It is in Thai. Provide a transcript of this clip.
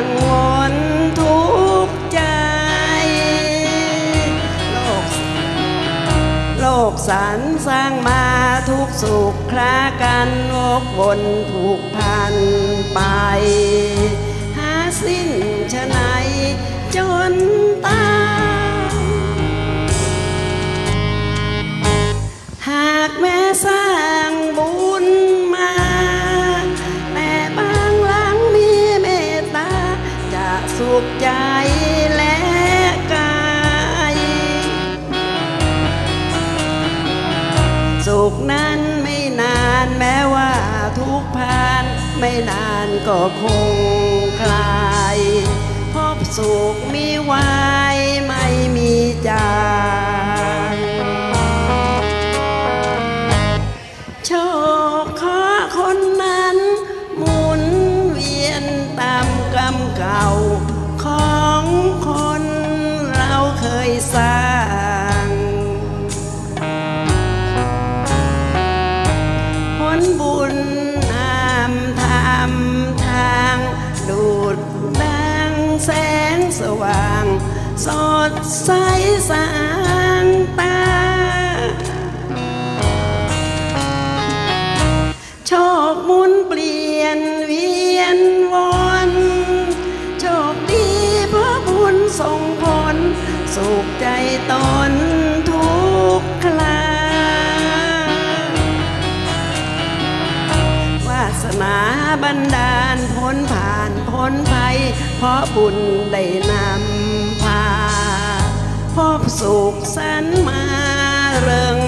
ังวลทุกใจ โลก โลกสรรสร้างมาทุกสุขคลากันวกวนผูกพันไป หาสิ้น สุขนั้นไม่นานแม้ว่าทุกผ่านไม่นานก็คงคลาย พบสุขมีไว้ แสงสว่าง สดใสสะอาด สนาบันดาลพ้นผ่านพ้นภัย เพราะบุญได้นำพาพบสุขสันมาเริง